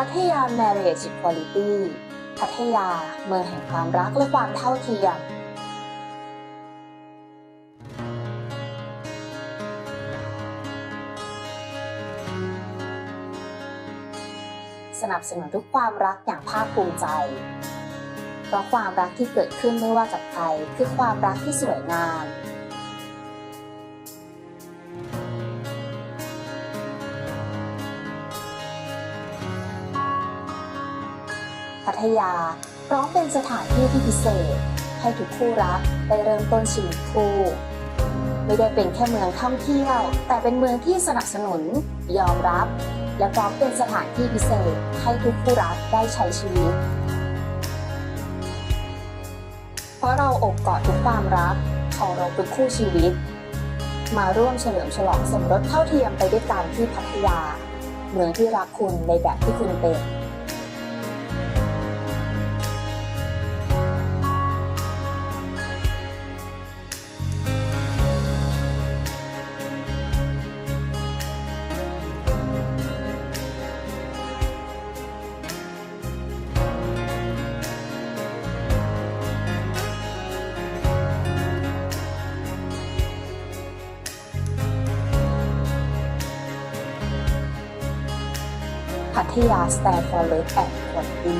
พัทยา Marriage Equality พัทยา เมืองแห่งความรักและความเท่าเทียม สนับสนุนทุกความรักอย่างภาคภูมิใจ เพราะความรักที่เกิดขึ้นไม่ว่ากับใครคือความรักที่สวยงาม พัทยา พร้อมเป็นสถานที่ที่พิเศษ ให้ทุกคู่รักได้เริ่มต้นชีวิตคู่ ไม่ได้เป็นแค่เมืองท่องเที่ยว แต่เป็นเมืองที่สนับสนุน ยอมรับ และพร้อมเป็นสถานที่พิเศษ ให้ทุกคู่รักได้ใช้ชีวิต เพราะเราอบกอดทุกความรักเคารพทุกคู่ชีวิต มาร่วมเฉลิมฉลองสมรสเท่าเทียมไปด้วยกันที่พัทยา เมืองที่รักคุณในแบบที่คุณเป็น พัทยาสแตนฟอร์เรสแอนด์พอร์ตบี